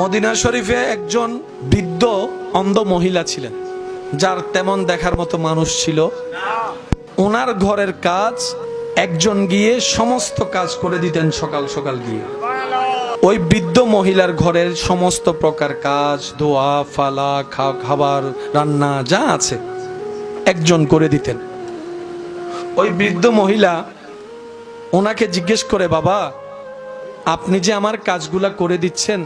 Medina শরীফে একজন বৃদ্ধ অন্ধ মহিলা ছিলেন, যার তেমন দেখার মতো মানুষ ছিল। ওনার ঘরের কাজ, একজন গিয়ে সমস্ত কাজ করে দিতেন সকাল সকাল গিয়ে। ওই বৃদ্ধ মহিলার ঘরের সমস্ত প্রকার কাজ ধোয়া ফালা খাবার, রান্না, যা আছে, একজন করে দিতেন। ওই বৃদ্ধ মহিলা ওনাকে জিজ্ঞেস করে, বাবা, আপনি যে আমার কাজগুলা করে দিচ্ছেন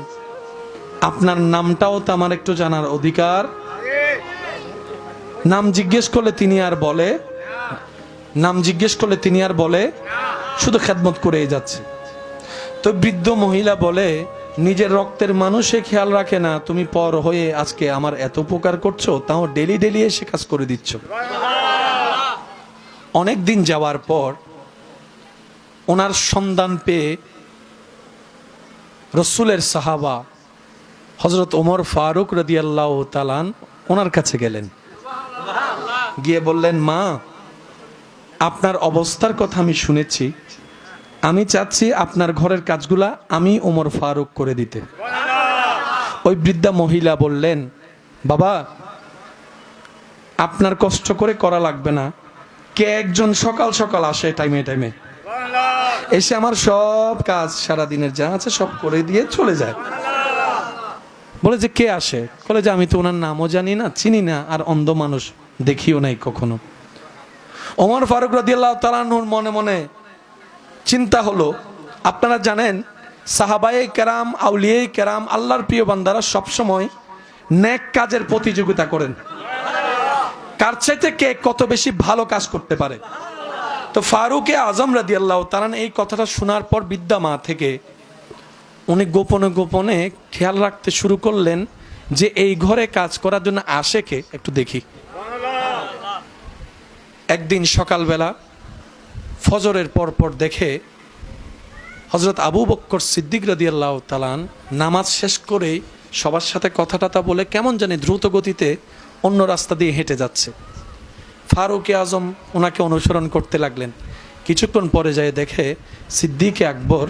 আপনার নামটাও তো আমার একটু জানার অধিকার। নাম জিজ্ঞেস করলে তিনি আর বলে, নাম জিজ্ঞেস করলে তিনি আর বলে, শুধু খেদমত করেই যাচ্ছে। তো বৃদ্ধ মহিলা বলে, নিজের রক্তের মানুষে খেয়াল রাখে না, তুমি পর হয়ে আজকে আমার এত উপকার করছ, তাও ডেলি ডেলি এসে কাজ করে দিচ্ছ। অনেক দিন যাওয়ার পর ওনার সন্ধান পেয়ে রসুলের সাহাবা হজরত ওমর ফারুক রদিয়াল্লাহ তালান ওনার কাছে গেলেন। গিয়ে বললেন, মা, আপনার অবস্থার কথা আমি শুনেছি। আমি চাচ্ছি আপনার ঘরের কাজগুলা আমি ওমর ফারুক করে দিতে। ওই বৃদ্ধা মহিলা বললেন, বাবা, আপনার কষ্ট করে করা লাগবে না। কে একজন সকাল সকাল আসে টাইমে টাইমে এসে আমার সব কাজ সারা দিনের যা আছে সব করে দিয়ে চলে যায়। বলে যে, কে আসে? বলে যে, আমি তো ওনার নামও জানি না, চিনি না, আর অন্ধ মানুষ দেখিও নাই কখনো। ওমর ফারুক রাদিয়াল্লাহু তাআলার মনে মনে চিন্তা হলো, আপনারা জানেন, সাহাবায়ে কেরাম আউলিয়ে কেরাম, আল্লাহর প্রিয় বান্দারা সবসময় ন্যাক কাজের প্রতিযোগিতা করেন। কার চাইতে কে কত বেশি ভালো কাজ করতে পারে? তো ফারুকে আজম রাদি আল্লাহ তারান এই কথাটা শোনার পর বিদ্যা মা থেকে উনি গোপনে গোপনে খেয়াল রাখতে শুরু করলেন যে এই ঘরে কাজ করার জন্য আসে কে? একটু দেখি। একদিন সকালবেলা ফজরের পর পর দেখে হজরত আবু বক্কর সিদ্দিক রাদি আল্লাহ তালান নামাজ শেষ করেই সবার সাথে কথা টথা বলে কেমন জানি দ্রুত গতিতে অন্য রাস্তা দিয়ে হেঁটে যাচ্ছে। ফারুকে আজম ওনাকে অনুসরণ করতে লাগলেন। কিছুক্ষণ পরে যায় দেখে সিদ্দিকে আকবর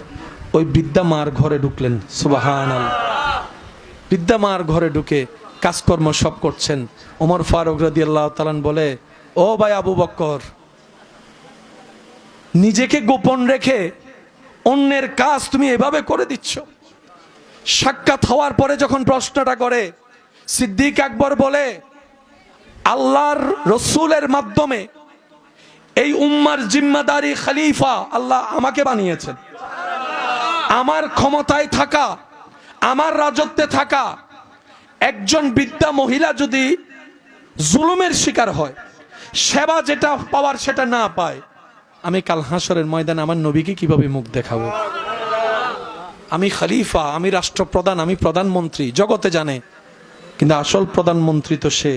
ওই বৃদ্ধা মার ঘরে ঢুকলেন সুবাহান বৃদ্ধা মার ঘরে ঢুকে কাজকর্ম সব করছেন। ওমর ফারুক রাদি আল্লাহ তালান বলে, ও ভাই আবু বক্কর, নিজেকে গোপন রেখে অন্যের কাজ তুমি এভাবে করে দিচ্ছ? সাক্ষাৎ হওয়ার পরে যখন প্রশ্নটা করে, সিদ্দিক আকবর বলে, আল্লাহর রসুলের মাধ্যমে এই উম্মার জিম্মাদারি খালিফা আল্লাহ আমাকে বানিয়েছেন। আমার ক্ষমতায় থাকা, আমার রাজত্বে থাকা একজন বিদ্যা মহিলা যদি জুলুমের শিকার হয়, সেবা যেটা পাওয়ার সেটা না পায়, আমি কাল হাসরের ময়দানে আমার নবীকে কীভাবে মুখ দেখাবো? আমি খালিফা, আমি রাষ্ট্রপ্রধান, আমি প্রধানমন্ত্রী, জগতে জানে, কিন্তু আসল প্রধানমন্ত্রী তো সে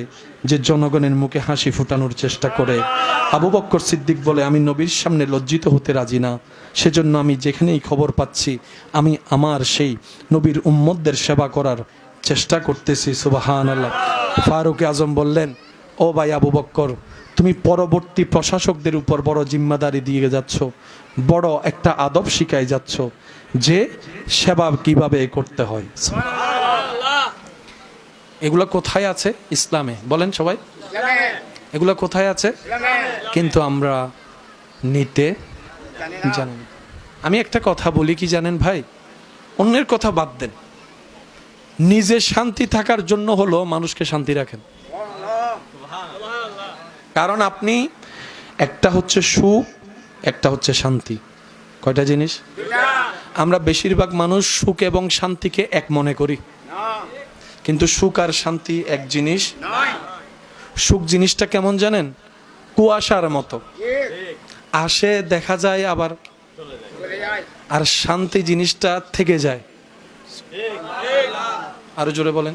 যে জনগণের মুখে হাসি ফুটানোর চেষ্টা করে। আবু বক্কর সিদ্দিক বলে, আমি নবীর সামনে লজ্জিত হতে রাজি না। সেজন্য আমি যেখানেই খবর পাচ্ছি আমি আমার সেই নবীর উম্মদদের সেবা করার চেষ্টা করতেছি সুবাহান আল্লাহ ফারুক আজম বললেন ও ভাই আবু বক্কর তুমি পরবর্তী প্রশাসকদের উপর বড় জিম্মাদারি দিয়ে যাচ্ছ বড় একটা আদব শিখাই যাচ্ছ যে সেবা কীভাবে করতে হয়। এগুলো কোথায় আছে? ইসলামে। বলেন সবাই। এগুলো কোথায় আছে? কিন্তু আমরা নিতে জানি না। আমি একটা কথা বলি, কি জানেন ভাই? অন্যের কথা বাদ দেন। নিজে শান্তি থাকার জন্য হলো মানুষকে শান্তি রাখেন। কারণ আপনি, একটা হচ্ছে সুখ, একটা হচ্ছে শান্তি। কয়টা জিনিস? আমরা বেশিরভাগ মানুষ সুখ এবং শান্তিকে এক মনে করি। কিন্তু সুখ আর শান্তি এক জিনিস। সুখ জিনিসটা কেমন জানেন? কুয়াশার মতো। আসে, দেখা যায় আবার আর শান্তি জিনিসটা থেকে যায়। আরও জোরে বলেন।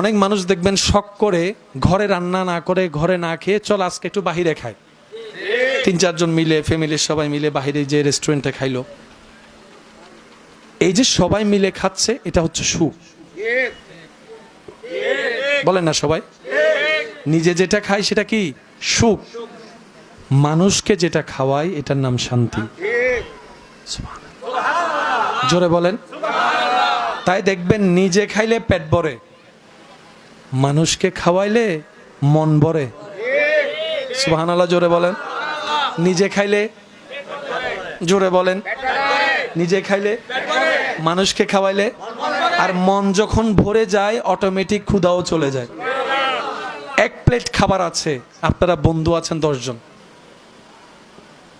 অনেক মানুষ দেখবেন শখ করে ঘরে রান্না না করে ঘরে না খেয়ে, চল আজকে একটু বাহিরে খায় তিন চারজন মিলে ফ্যামিলির সবাই মিলে বাহিরে যে রেস্টুরেন্টে খাইলো। এই যে সবাই মিলে খাচ্ছে, এটা হচ্ছে সুখ। বলেন না সবাই? নিজে যেটা খায় সেটা কি? সুখ। মানুষকে যেটা খাওয়াই এটার নাম শান্তি। জোরে বলেন। তাই দেখবেন নিজে খাইলে পেট ভরে মানুষকে খাওয়াইলে মন ভরে। সুবহানাল্লাহ জোরে বলেন। নিজে খাইলে জোরে বলেন। নিজে খাইলে মানুষকে খাওয়াইলে আর মন যখন ভরে যায় অটোমেটিক ক্ষুধাও চলে যায়। এক প্লেট খাবার আছে আপনারা বন্ধু আছেন দশজন।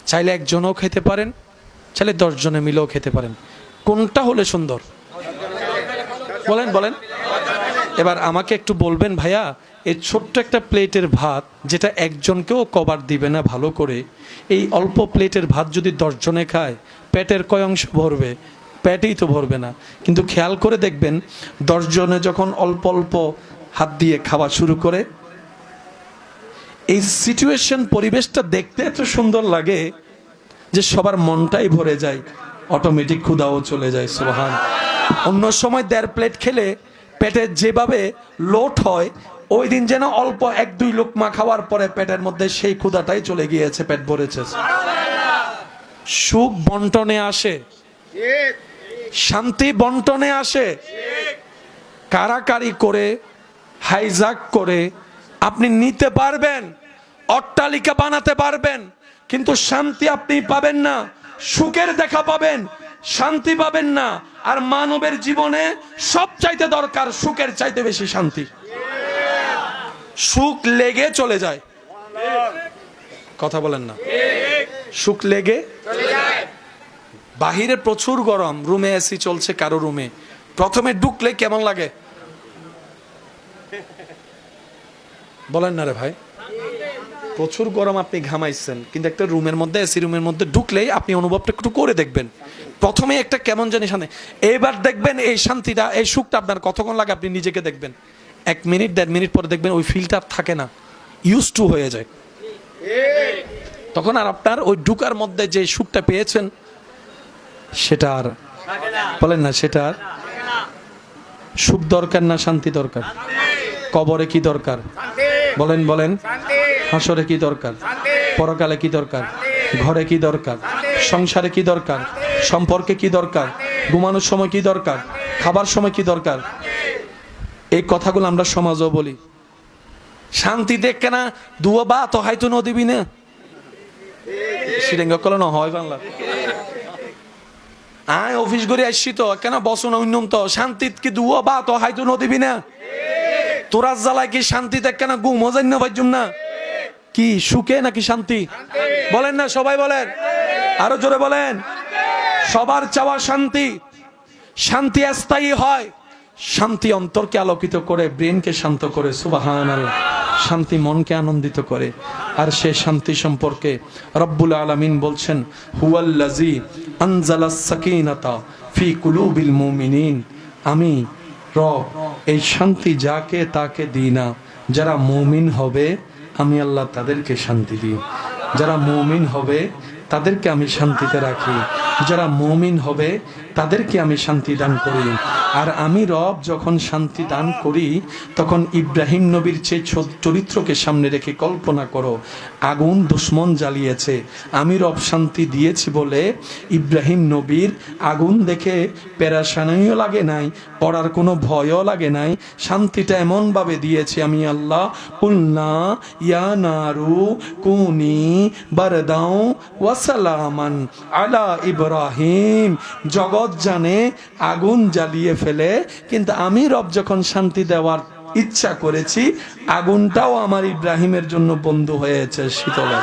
চাইলে একজনও খেতে পারেন, চাইলে দশজনে মিলেও খেতে পারেন। কোনটা হলে সুন্দর? বলেন বলেন। এবার আমাকে একটু বলবেন ভাইয়া, এই ছোট্ট একটা প্লেটের ভাত যেটা একজনকেও কভার দিবে না ভালো করে, এই অল্প প্লেটের ভাত যদি দশজনে খায়, পেটের কয় অংশ ভরবে? পেটেই তো ভরবে না। কিন্তু খেয়াল করে দেখবেন, দশজনে যখন অল্প অল্প হাত দিয়ে খাওয়া শুরু করে এই সিচুয়েশন পরিবেশটা দেখতে এত সুন্দর লাগে যে সবার মনটাই ভরে যায়। অটোমেটিক ক্ষুদাও চলে যায় সোহান অন্য সময় দেড় প্লেট খেলে পেটে যেভাবে লোট হয়, ওই দিন যেন অল্প এক দুই লোকমা খাওয়ার পরে পেটের মধ্যে সেই ক্ষুদাটাই চলে গিয়েছে, পেট ভরেছে। সুখ বন্টনে আসে। শান্তি বন্টনে আসে। কারাকারি করে হাইজাক করে আপনি নিতে পারবেন, অট্টালিকা বানাতে পারবেন, কিন্তু শান্তি আপনি পাবেন না, সুখের দেখা পাবেন, শান্তি পাবেন না, আর মানবের জীবনে সব চাইতে দরকার সুখের চাইতে বেশি শান্তি। সুখ লেগে চলে যায়। কথা বলেন না। সুখ লেগে বাহিরে প্রচুর গরম, রুমে এসি চলছে কারও রুমে। প্রথমে ঢুকলে কেমন লাগে? বলেন না রে ভাই। প্রচুর গরম আপনি ঘামাইছেন, কিন্তু একটা রুমের মধ্যে এসি রুমের মধ্যে ঢুকলেই আপনি অনুভবটা একটু করে দেখবেন। প্রথমে একটা কেমন জানি শান্তি। এবার দেখবেন এই শান্তিটা, এই সুখটা আপনার কতক্ষণ লাগে আপনি নিজেকে দেখবেন। এক মিনিট, দেড় মিনিট পরে দেখবেন ওই ফিলটা থাকে না ইউজ টু হয়ে যায়। তখন আর আপনার ওই ঢুকার মধ্যে যে সুখটা পেয়েছেন, সেটা আর বলেন না, সেটা আর সুখ দরকার না, শান্তি দরকার? কবরে কি দরকার? বলেন বলেন। হাসরে কি দরকার? পরকালে কি দরকার? ঘরে কি দরকার? সংসারে কি দরকার? সম্পর্কে কি দরকার? ঘুমানোর সময় কি দরকার? খাবার সময় কি দরকার? এই কথাগুলো আমরা সমাজও বলি। শান্তি দেখে না, দুয়া বা তো হয়তো নদীবি না সিরেঙ্গ কলে না হয় বাংলা। আয়, অফিস করে আসছি তো, কেন বসো না উন্নম তো শান্তিত কি দুয়া বা তো হয়তো নদীবি না তোরা জ্বালায় কি শান্তি? দেখে না ঘুম মজাই না পাইজুম না। কি, সুখে নাকি শান্তি? বলেন না, সবাই বলেন। আরও জোরে বলেন। সবার চাওয়া শান্তি। শান্তি স্থায়ী হয়। শান্তি অন্তরকে আলোকিত করে, ব্রেনকে শান্ত করে সুবাহান আল্লাহ শান্তি মনকে আনন্দিত করে। আর সে শান্তি সম্পর্কে রব্বুল আলামিন বলছেন হুয়াল্লাজি আনজালাস সাকিনাতা ফি কুলুবিল মুমিনিন। আমি রব এই শান্তি যাকে তাকে দিই না। যারা মৌমিন হবে, আমি আল্লাহ তাদেরকে শান্তি দিই। যারা মৌমিন হবে, তাদেরকে আমি শান্তিতে রাখি। যারা মৌমিন হবে, তাদেরকে আমি শান্তি দান করি। আর আমি রব যখন শান্তি দান করি, তখন ইব্রাহিম নবীর চেয়ে চরিত্রকে সামনে রেখে কল্পনা করো, আগুন দুশ্মন জ্বালিয়েছে। আমি রব শান্তি দিয়েছি বলে ইব্রাহিম নবীর আগুন দেখে প্যারাসানিও লাগে নাই, পড়ার কোনো ভয়ও লাগে নাই। শান্তিটা এমনভাবে দিয়েছি আমি আল্লাহ, কুলনা ইয়া নারু কুনি বারদাও ওয়াসালামান আলা ইব্রাহিম। জগৎ জানে আগুন জ্বালিয়ে ফেলে, কিন্তু আমি রব যখন শান্তি দেওয়ার ইচ্ছা করেছি, আগুনটাও আমার ইব্রাহিমের জন্য বন্ধু হয়েছে শীতলে